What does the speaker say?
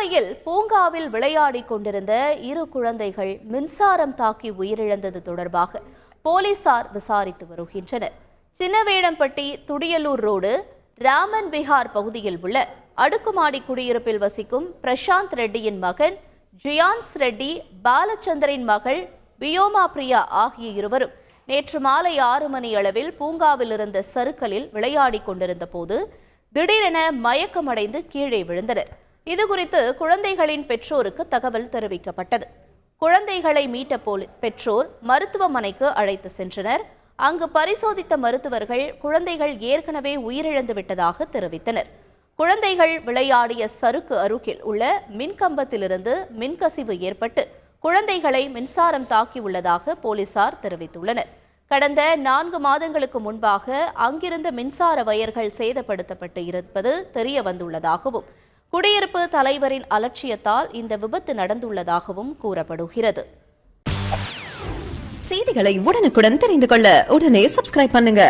கோவையில் பூங்காவில் விளையாடிக் கொண்டிருந்த இரு குழந்தைகள் மின்சாரம் தாக்கி உயிரிழந்தது தொடர்பாக போலீசார் விசாரித்து வருகின்றனர். சின்னவேடம்பட்டி துடியலூர் ரோடு ராமன் விஹார் பகுதியில் உள்ள அடுக்குமாடி குடியிருப்பில் வசிக்கும் பிரசாந்த் ரெட்டியின் மகன் ஜியான்ஸ் ரெட்டி பாலச்சந்தரின் மகள் வியோமா பிரியா ஆகிய இருவரும் நேற்று மாலை ஆறு மணி அளவில் பூங்காவில் இருந்த சருக்களில் விளையாடிக் கொண்டிருந்த போது திடீரென மயக்கமடைந்து கீழே விழுந்தனர். இதுகுறித்து குழந்தைகளின் பெற்றோருக்கு தகவல் தெரிவிக்கப்பட்டது. குழந்தைகளை மீட்ட போலி பெற்றோர் மருத்துவமனைக்கு அழைத்து சென்றனர். அங்கு பரிசோதித்த மருத்துவர்கள் குழந்தைகள் ஏற்கனவே உயிரிழந்து விட்டதாக தெரிவித்தனர். குழந்தைகள் விளையாடிய சறுக்கு அருகில் உள்ள மின்கம்பத்திலிருந்து மின்கசிவு ஏற்பட்டு குழந்தைகளை மின்சாரம் தாக்கியுள்ளதாக போலீசார் தெரிவித்துள்ளனர். கடந்த நான்கு மாதங்களுக்கு முன்பாக அங்கிருந்த மின்சார வயர்கள் சேதப்படுத்தப்பட்டு இருப்பது தெரிய வந்துள்ளதாகவும் குடியிருப்பு தலைவரின் அலட்சியத்தால் இந்த விபத்து நடந்துள்ளதாகவும் கூறப்படுகிறது. செய்திகளை உடனுக்குடன் தெரிந்து கொள்ள உடனே சப்ஸ்கிரைப் பண்ணுங்க.